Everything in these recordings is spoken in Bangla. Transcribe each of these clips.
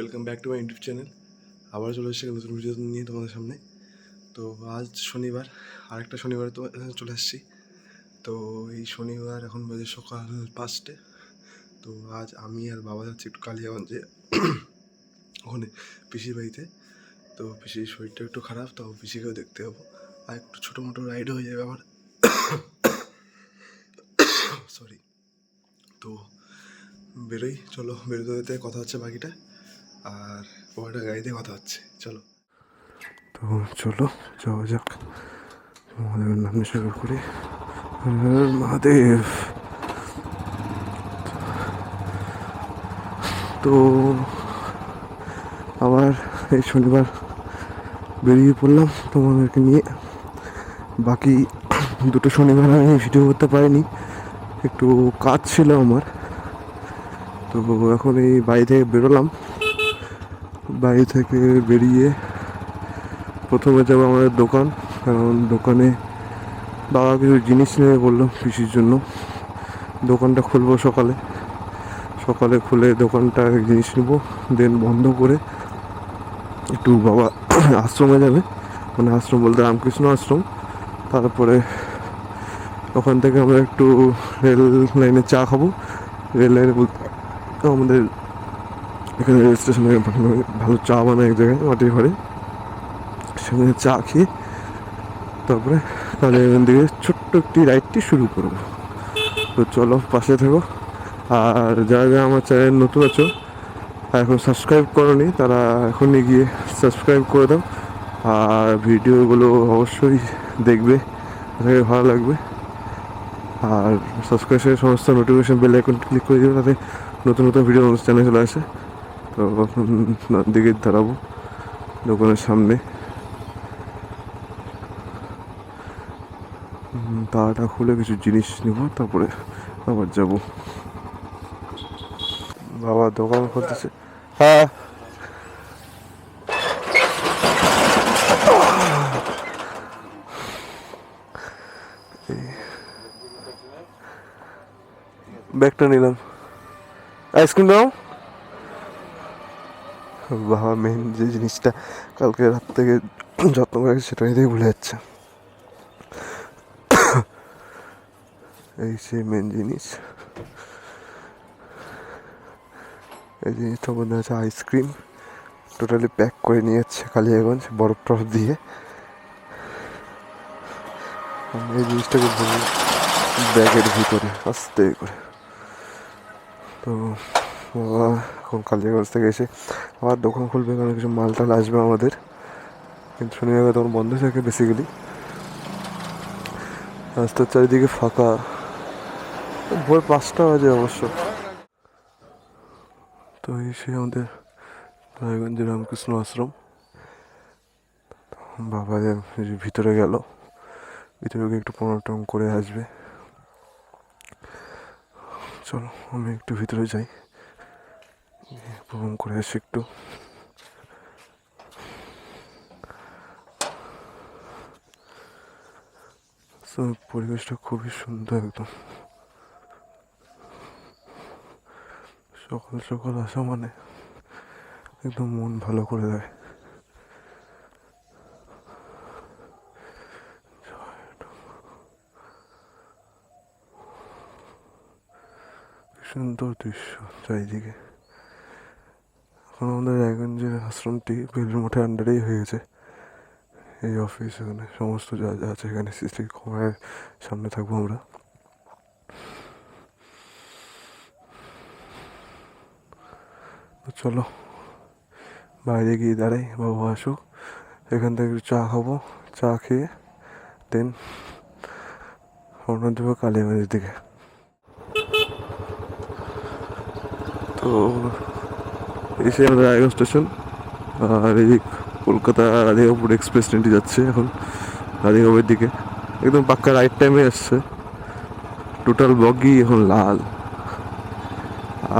Welcome back to my YouTube channel আবার চলে এসেছি নতুন ভিডিও নিয়ে তোমাদের সামনে। তো আজ শনিবার, আরেকটা শনিবারে তো চলে এসেছি। তো এই শনিবার এখন বাজে সকাল পাঁচটে। তো আজ আমি আর বাবা যাচ্ছি একটু কালিয়াগঞ্জে, ওখানে পিসির বাড়িতে। তো পিসির শরীরটা একটু খারাপ, তো পিসিকেও দেখতে যাব। আর একটু ছোটো মোটো রাইড হয়ে যাবে আমার। সরি তো বেরোই, চলো বেরোতে কথা হচ্ছে বাকিটা। আর ও একটা গাড়িতে কথা হচ্ছে। চলো। তো চলো, যাওয়া যাক। মহাদেবের নাম শুরু করে। মহাদেব। তো আবার এই শনিবার বেরিয়ে পড়লাম তোমাদেরকে নিয়ে। বাকি দুটো শনিবার আমি ভিডিও করতে পারিনি। একটু কাজ ছিল আমার। তো এখন এই বাড়ি থেকে বেরোলাম। বাড়ি থেকে বেরিয়ে প্রথমে যাব আমাদের দোকান, কারণ দোকানে বাবা কিছু জিনিস নেবে বলল পিসির জন্য। দোকানটা খুলবো সকালে। সকালে খুলে দোকানটা জিনিস নেব দেন বন্ধ করে একটু বাবা আশ্রমে যাবে। মানে আশ্রম বলতে রামকৃষ্ণ আশ্রম। তারপরে ওখান থেকে আমরা একটু রেল লাইনে চা খাব। রেল লাইনে বলতে আমাদের এখানে রেল স্টেশনে ভালো চা বানায় এক জায়গায়, মাটির ঘরে। সেখানে চা খেয়ে তারপরে তাহলে এখান থেকে ছোট্ট একটি রাইডটি শুরু করব। তো চলো পাশে থেকো। আর যারা যারা আমার চ্যানেল নতুন আছো, এখন সাবস্ক্রাইব করনি, তারা এখনই গিয়ে সাবস্ক্রাইব করে দাও। আর ভিডিওগুলো অবশ্যই দেখবে আপনাকে ভালো লাগবে। আর সাবস্ক্রাইবের সমস্ত নোটিফিকেশন বেল আইকন ক্লিক করে দিও তাতে নতুন নতুন ভিডিও চ্যানেলে চলে আসে। এখন দিকে দাঁড়াবো দোকানের সামনে। তালাটা খুলে কিছু জিনিস নেব, তারপরে আবার যাব। বাবা দোকান খুলতেছে। হ্যাঁ। ব্যাগটা নিলাম। আইসক্রিম দাও। বাবা মেন যে জিনিসটা কালকে রাত থেকে যত্ন করে সেটা নিতেই ভুলে যাচ্ছে। এই সেই মেন জিনিস। এই জিনিসটার মধ্যে আছে আইসক্রিম টোটালি প্যাক করে নিয়ে যাচ্ছে কালিয়াগঞ্জ বরফ টরফ দিয়ে এই জিনিসটাকে ব্যাগের ভিতরে, আস্তে করে। তো এখন কালিয়াগঞ্জ থেকে এসে আবার দোকান খুলবে, কারণ কিছু মাল টাল আসবে আমাদের। কিন্তু শনিবার তখন বন্ধ থাকে বেসিক্যালি রাস্তার চারিদিকে ফাঁকা। ভোর পাঁচটা বাজে অবশ্য। তো এই সে আমাদের রায়গঞ্জের রামকৃষ্ণ আশ্রম। বাবা ভিতরে গেল, ভিতরে গিয়ে একটু প্রণাম করে আসবে। চলো, আমি একটু ভিতরে যাই। প্রণাম করে আসি একটু পরিবেশটা খুবই সুন্দর একদম। সকাল সকাল আসা মানে একদম মন ভালো করে দেয়। সুন্দর দৃশ্য চারিদিকে। এখন আমাদের রায়গঞ্জের আশ্রমটি বেলুর মঠের আন্ডারেই হয়ে গেছে এই অফিস এখানে, সমস্ত যা যা আছে এখানে সিসি ক্যামেরার সামনে থাকব আমরা। চলো, বাইরে গিয়ে দাঁড়াই, বাবু আসুক, এখান থেকে চা খাব, চা খেয়ে দেন রওনা দেবো কালিয়াগঞ্জের দিকে। তো এসে আমাদের রায়গঞ্জ স্টেশন, আর এই কলকাতা রাধিকাপুর এক্সপ্রেস ট্রেনটি যাচ্ছে এখন রাধিকাপুরের দিকে। একদম পাক্কা রাইট টাইমে আসছে। টোটাল বগি এখন লাল।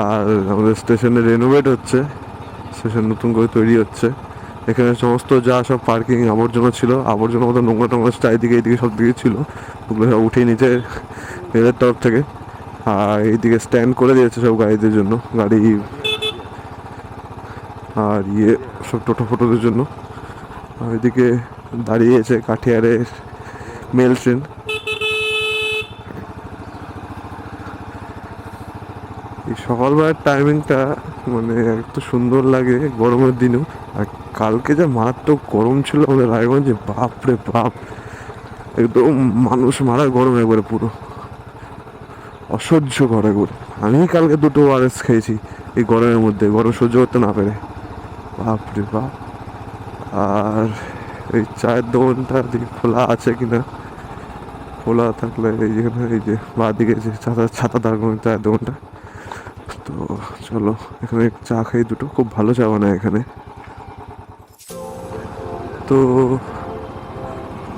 আর আমাদের স্টেশনে রেনোভেট হচ্ছে। স্টেশন নতুন করে তৈরি হচ্ছে। এখানে সমস্ত যা সব পার্কিং আবর্জনা ছিল, আবর্জনা মতো নোংরা টোংরা চারিদিকে, এইদিকে সব দিকে ছিল। ওগুলো সব উঠিয়ে নিচে রেলের তরফ থেকে। আর এইদিকে স্ট্যান্ড করে দিয়েছে সব গাড়িদের জন্য। গাড়ি আর ইয়ে সব টোটো ফোটোদের জন্য। আর এদিকে দাঁড়িয়েছে কাঠিয়ারের মেল ট্রেন। এই সকালবেলার টাইমিংটা মানে এত সুন্দর লাগে গরমের দিনেও। আর কালকে যা মারাত্মক গরম ছিল আমাদের রায়গঞ্জে, বাপরে বাপ! একদম মানুষ মারা গরম একবারে পুরো। অসহ্য করে একবারে আমি কালকে দুটো ওয়ারেস খেয়েছি এই গরমের মধ্যে, গরম সহ্য করতে না পেরে। বাপরে বাপ। আর এই চায়ের দোকানটা দিকে খোলা আছে কিনা? খোলা থাকলে এই যেখানে এই যে বাঁ দিকে যে ছাতা ছাতা দাঁড়ানো চায়ের দোকানটা। তো চলো, এখানে চা খাই দুটো। খুব ভালো চা বানায় এখানে। তো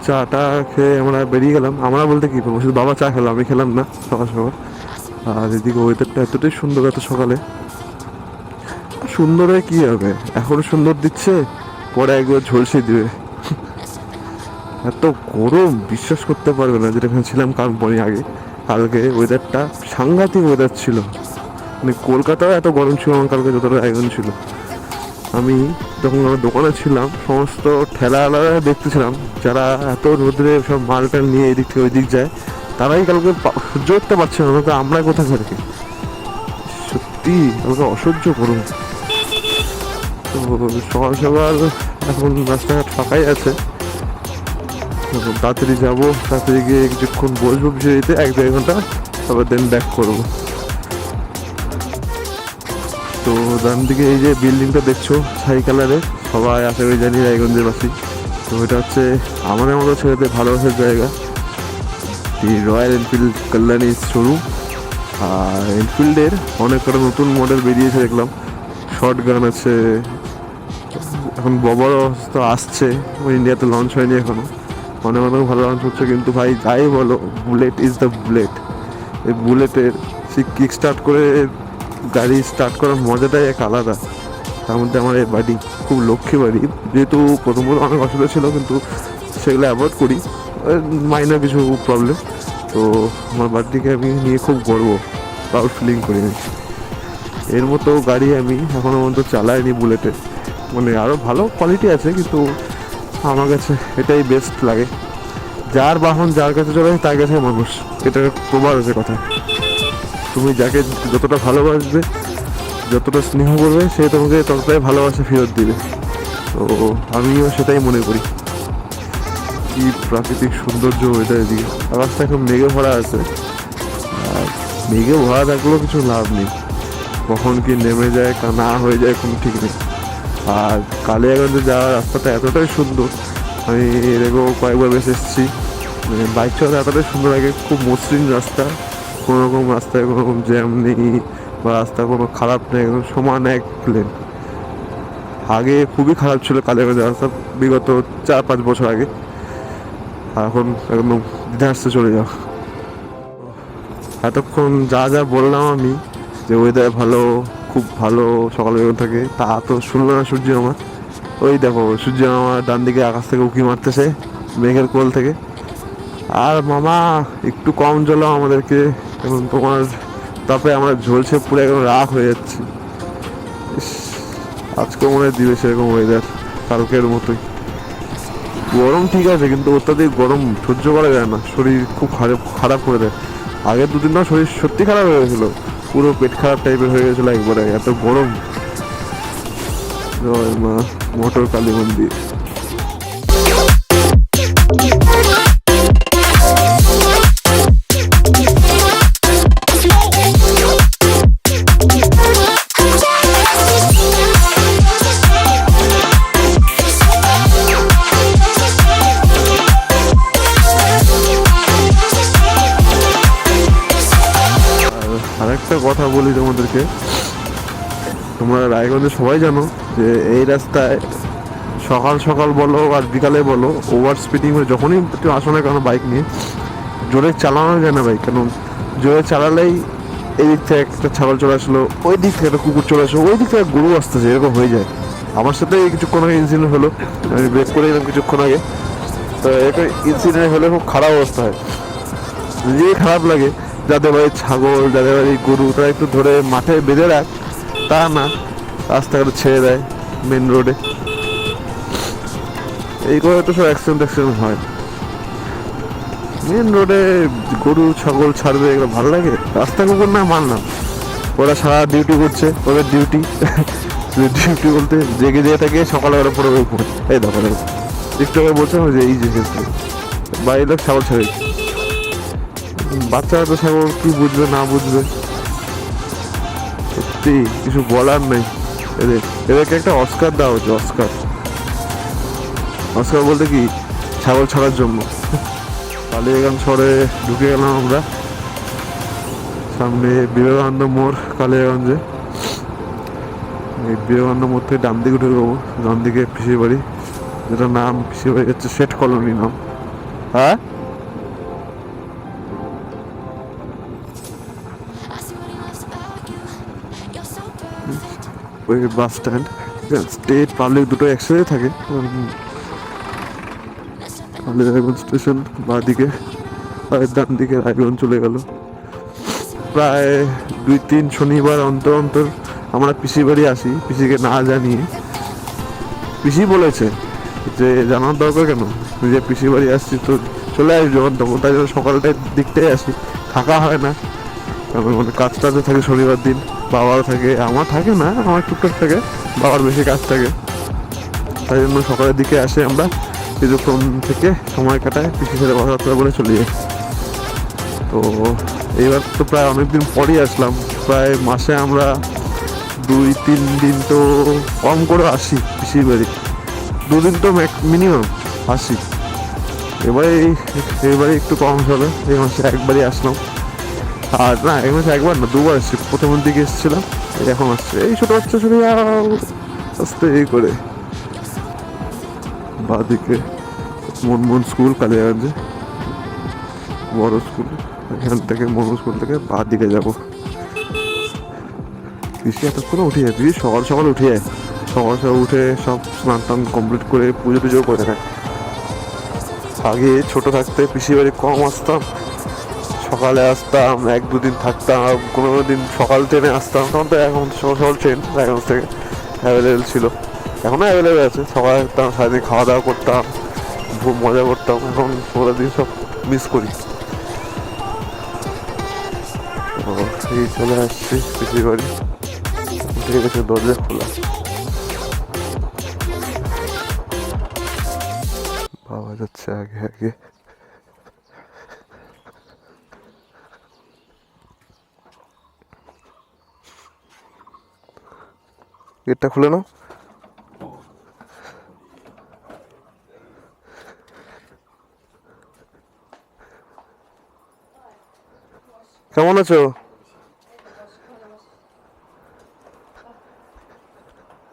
চাটা খেয়ে আমরা বেরিয়ে গেলাম। আমরা বলতে কি করব? শুধু বাবা চা খেলাম আমি খেলাম না সকাল সকাল আর এদিকে ওয়েদারটা এতটাই সুন্দর এত সকালে। সুন্দর হয়ে কি হবে? এখনও সুন্দর দিচ্ছে, পরে একবার ঝলসে দিবে। এত গরম, বিশ্বাস করতে পারবে না, যেটা ছিলাম কারণ আগে। কালকে ওয়েদারটা সাংঘাতিক ওয়েদার ছিল। মানে কলকাতাও এত গরম ছিল, আমার কালকে যতটা আয়োজন ছিল। আমি যখন আমার দোকানে ছিলাম, সমস্ত ঠেলা ঠেলাওয়ালারা দেখতেছিলাম। যারা এত রোদ্রে সব মালটাল নিয়ে এদিক থেকে ওই দিক যায়, তারাই কালকে সহ্য করতে পারছে না। আমরা কোথা থেকে? সত্যি, আমাকে অসহ্য করুন। তো সকাল সকাল এখন রাস্তাঘাট ফাঁকাই আছে। তাড়াতাড়ি যাব, তাড়াতাড়ি গিয়ে কিছুক্ষণ বসবো বিষয়তে এক দেড় ঘণ্টা, তারপর দেন ব্যাক করব। তো ডান দিকে এই যে বিল্ডিংটা দেখছ, ছাই কালারের সবাই আশা করি জানি রায়গঞ্জের বাসি। তো এটা হচ্ছে আমাদের মতো ছেলেদের ভালোবাসার জায়গা। The Royal Enfield Kalyani showroom আর এনফিল্ডের অনেক কটা নতুন মডেল বেরিয়েছে দেখলাম। শর্ট গান আছে এখন বড় তো আসছে ইন্ডিয়াতে লঞ্চ হয়নি এখনও। অনেক অনেক ভালো লঞ্চ হচ্ছে, কিন্তু ভাই, যাই বলো বুলেট ইজ দ্য বুলেট এই বুলেটের সেই কিক স্টার্ট করে গাড়ি স্টার্ট করার মজাটাই এক আলাদা। তার মধ্যে আমার এই বাড়ি খুব লক্ষ্মী বাড়ি, যেহেতু প্রথম প্রথম অনেক অসুবিধা ছিল কিন্তু সেগুলো অ্যাভয়েড করি। মাইনার কিছু প্রবলেম তো আমার বাড়িটিকে আমি নিয়ে খুব গর্ব প্রাউড ফিলিং করি এর মতো গাড়ি আমি এখনও পর্যন্ত চালাইনি বুলেটে মানে আরও ভালো কোয়ালিটি আছে, কিন্তু আমার কাছে এটাই বেস্ট লাগে। যার বাহন যার কাছে চলে তার কাছে মানুষ। এটা প্রবাদ আছে কথা। তুমি যাকে যতটা ভালোবাসবে, যতটা স্নেহ করবে, সে তোমাকে ততটাই ভালোবাসা ফেরত দিবে। তো আমিও সেটাই মনে করি। কি প্রাকৃতিক সৌন্দর্য ওয়েদার এদিকে। আকাশটা এখন মেঘে ভরা আছে। আর মেঘে ভরা থাকলেও কিছু লাভ নেই। কখন কি নেমে যায়, না হয়ে যায়, কোনো ঠিক নেই। আর কালিয়াগঞ্জে যাওয়ার রাস্তাটা এতটাই সুন্দর। আমি এরকম কয়েকবার বেশ এসেছি। মানে বাইক চালাতে এতটাই সুন্দর লাগে, খুব মসৃণ রাস্তা। কোনো রকম রাস্তায় কোনো রকম জ্যাম নেই বা রাস্তা কোনো খারাপ নেই, একদম সমান এক প্লেন আগে খুবই খারাপ ছিল কালিয়াগঞ্জের রাস্তা, বিগত চার পাঁচ বছর আগে। আর এখন একদম দিদার্সে চলে যাও। এতক্ষণ যা যা বললাম আমি, যে ওয়েদার ভালো খুব ভালো সকাল বেরোন থাকে। তা তো শুনলো না সূর্য আমার। ওই দেখো, সূর্য আমার ডান দিকে আকাশ থেকে উঁকি মারতেছে, মেঘের কোল থেকে। আর মামা, একটু কম জলাও আমাদেরকে। এখন তোমার তারপরে আমরা ঝলসে পুরো একদম রাগ হয়ে যাচ্ছে। আজকে মনে হয় দিবে সেরকম ওয়েদার কালকের মতোই। গরম ঠিক আছে, কিন্তু অত্যাধিক গরম সহ্য করা যায় না। শরীর খুব খারাপ খারাপ করে দেয়। আগের দুদিন না শরীর সত্যি খারাপ হয়ে গেছিল। পুরো পেট খারাপ টাইপের হয়ে গেছিল একবারে এত গরম। মা মোটর কালী মন্দির। আরেকটা কথা বলি তোমাদেরকে। তোমরা রায়গঞ্জে সবাই জানো যে এই রাস্তায় সকাল সকাল বলো আর বিকালে বলো ওভার স্পিডিং যখনই একটু আসো না কেন বাইক নিয়ে, জোরে চালানো যায় না বাইক কেন জোরে চালালেই এই দিক থেকে একটা ছাগল চলে আসলো, ওই দিক থেকে একটা কুকুর চলে আসলো, ওই দিক থেকে গরু আসতেছে, এরকম হয়ে যায়। আমার সাথে কিছুক্ষণ আগে ইনসিডেন্ট হলো, আমি ব্রেক করে এলাম কিছুক্ষণ আগে। তো একটা ইনসিডেন্ট হলে খুব খারাপ অবস্থা হয়। নিজেই খারাপ লাগে। যাদের বাড়ি ছাগল, যাদের বাড়ি গরু, তারা একটু ধরে মাঠে বেঁধে রাখ। তা না রাস্তাঘাটে ছেড়ে দেয় মেন রোডে এই করে তো সব অ্যাক্সিডেন্ট অ্যাক্সিডেন্ট হয়। মেন রোডে গরু, ছাগল ছাড়বে, এগুলো ভালো লাগে? রাস্তা কুকুর না মানলাম ওরা সারা ডিউটি করছে, ওদের ডিউটি ডিউটি বলতে জেগে জেগে থাকে, সকালে ওরা পড়বে উপরে। এই দেখো দেখো। একটু বলছিলাম যে এই যে বাইরের লোক ছাগল ছাড়ে বাচ্চারা তো ছাগল, কি বুঝবে, না বুঝবে? সত্যি, কিছু বলার নেই। এদের, এদেরকে একটা অস্কার দেওয়া হচ্ছে অস্কার। অস্কার বলতে কি? ছাগল ছাড়ার জন্য। কালিয়াগঞ্জ শহরে ঢুকে গেলাম আমরা। সামনে বিবেকানন্দ মোড়, কালিয়াগঞ্জে। এই বিবেকানন্দ মোড় থেকে ডান দিকে ঢুকে যাব ডান দিকে পিসির বাড়ি। যেটার নাম পিসির বাড়ি হচ্ছে শেঠ কলোনি নাম। হ্যাঁ? বাস স্ট্যান্ড স্টেট পাবলিক দুটো একসাথে থাকে। কালিয়াগঞ্জ স্টেশন বা দিকে ডান দিকে রায়গঞ্জ চলে গেল। প্রায় দুই, তিন শনিবার অন্তর অন্তর আমরা পিসি বাড়ি আসি, পিসিকে না জানিয়ে। পিসি বলেছে যে, জানার দরকার কেন? যে পিসি বাড়ি আসছিস, তো চলে আসবি যখন তখন তাই জন্য সকালটার দিকটাই আসি। থাকা হয় না। মানে কাজ টাজে থাকে শনিবার দিন। বাবারও থাকে, আমার থাকে না, আমার টুকটাক থাকে, বাবার বেশি কাজ থাকে। তাই জন্য সকালের দিকে আসে আমরা কিছুক্ষণ থেকে সময় কাটায় পিসির সাথে কথাবার্তা বলে চলে যাই। তো এইবার তো প্রায় অনেকদিন পরই আসলাম, প্রায় মাসে আমরা দুই, তিন দিন তো কম করে আসি পিসির বাড়ি। দুদিন তো মিনিমাম আসি। এবারে এবারে একটু কম হবে, এই মাসে একবারই আসলাম। আর না এই মাসে একবার না, দুবার এসেছি প্রথমের দিকে এসেছিলাম এখন আসছে। এই ছোটো বাচ্চা শুনে আস্তে এই করে। বাদিকে মনমোহন স্কুল, কালিয়াগঞ্জে। বড় স্কুল, এখান থেকে মনমোহন স্কুল থেকে বাদ দিকে যাব পিসি এতক্ষণে উঠে যায় পিসি সকাল সকাল উঠে যায়। সকাল সকাল উঠে সব স্নান টান কমপ্লিট করে পুজো টুজো করে নেয় আগে ছোট থাকতে পিসি বাড়ি কম আসতাম সকালে আসতাম, এক দুদিন থাকতাম কোনো দিন সকাল ট্রেনে আসতাম। তখন তো এখন সকাল ট্রেন রায়গঞ্জ থেকে অ্যাভেলেবেল ছিল। এখনও অ্যাভেলেবেল আছে। সকালে থাকতাম সারাদিন খাওয়া দাওয়া করতাম খুব মজা করতাম। এখন ওরা দিন সব মিস করি। এই চলে আসছি পিসির বাড়ি উঠে গেছে দরজা খোলা। বাবা যাচ্ছে আগে আগে। গেটটা খুলে নাও। কেমন আছো?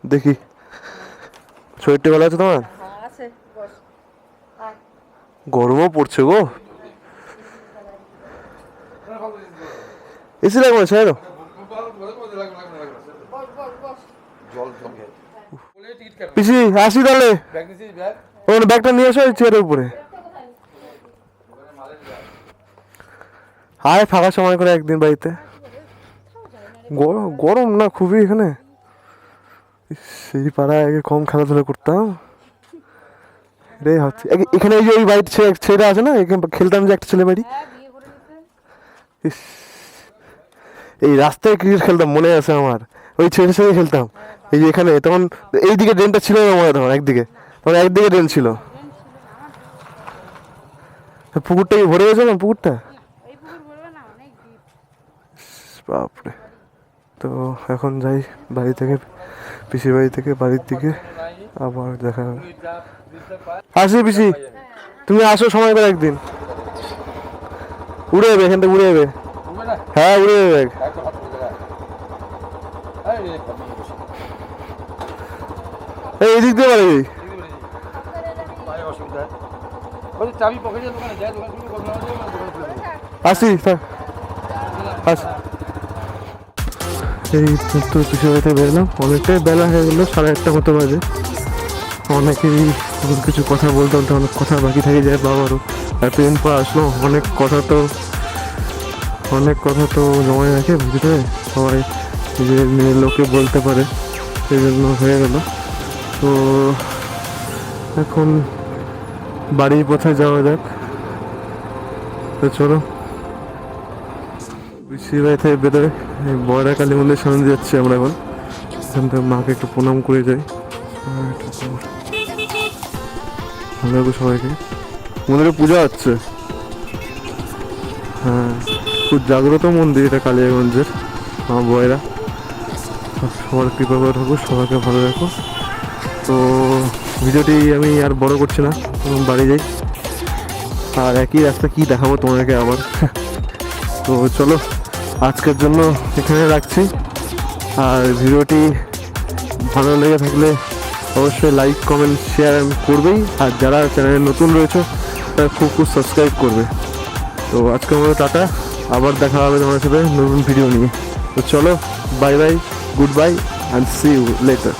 দেখি। শরীরটা ভালো আছে তোমার? আছে গরমও পড়ছে গো। এসি লাগবে ছাড়ো বস বস বস পিসি, আসি তাহলে। ওখানে ব্যাগটা নিয়ে আসো চেয়ারের উপরে। আয়, ফাঁকা সময় করে একদিন বাড়িতে। গরম না খুবই এখানে? সেই পাড়ায় আগে কম খেলাধুলা করতাম। রে হচ্ছে। এখানে এই যে ওই বাড়ির ছেলে আছে না? এখানে খেলতাম যে একটা ছেলে বাড়ি। এই রাস্তায় ক্রিকেট খেলতাম, মনে আছে আমার। ওই ছেলের সাথে খেলতাম। এই যে এখানে, তখন এইদিকে ড্রেনটা ছিল না মনে তখন একদিকে? তখন একদিকে ড্রেন ছিল। পুকুরটা কি ভরে গেছে না পুকুরটা? বাপরে। তো এখন যাই বাড়ি থেকে পিসির বাড়ি থেকে, বাড়ির দিকে আবার দেখা হবে। আসি পিসি, তুমি আসো সময় করে একদিন। উড়ে যাবে, এখান থেকে উড়ে যাবে। হ্যাঁ উড়ে যাবে এই এদিক দিয়ে বাড়ি চাবি পকেটে দোকানে যায় দোকান খুলে কথা আছে দোকান খুলে আসি আস। এই তো বাড়িতে বেরলাম। অনেকটাই বেলা হয়ে গেলো সাড়ে আটটা মতো বাজে। অনেকেই অনেক কিছু কথা বলতাম তো অনেক কথা বাকি থেকে যায় বাবারও। এতদিন পর আসলো অনেক কথা তো অনেক কথা তো জমায় রাখে ভিতরে সবাই মেয়ের লোকে বলতে পারে সেই জন্য হয়ে গেল। তো এখন বাড়ির পথে যাওয়া যাক। তো চলো। বৃষ্টির থেকে বেরোয়। বয়রা কালী মন্দির সামনে যাচ্ছি আমরা এখন। এখান থেকে মাকে একটু প্রণাম করে যাই। ভালো সবাইকে। মন্দিরে পূজা হচ্ছে। হ্যাঁ খুব জাগ্রত মন্দির এটা কালিয়াগঞ্জের আমার বয়রা। সবার কৃপা করে থাকো, সবাইকে ভালো রাখো। তো ভিডিওটি আমি আর বড় করছি না বাড়ি যাই। আর একই রাস্তা কি দেখাবো তোমাদেরকে আবার? তো চলো, আজকের জন্য এখানে রাখছি। আর ভিডিওটি ভালো লেগে থাকলে অবশ্যই লাইক কমেন্ট শেয়ার করবেই। আর যারা চ্যানেলে নতুন রয়েছে, তারা খুব খুব সাবস্ক্রাইব করবে। তো আজকের মতো টাটা, আবার দেখা হবে তোমার সাথে নতুন ভিডিও নিয়ে। তো চলো bye bye goodbye and see you later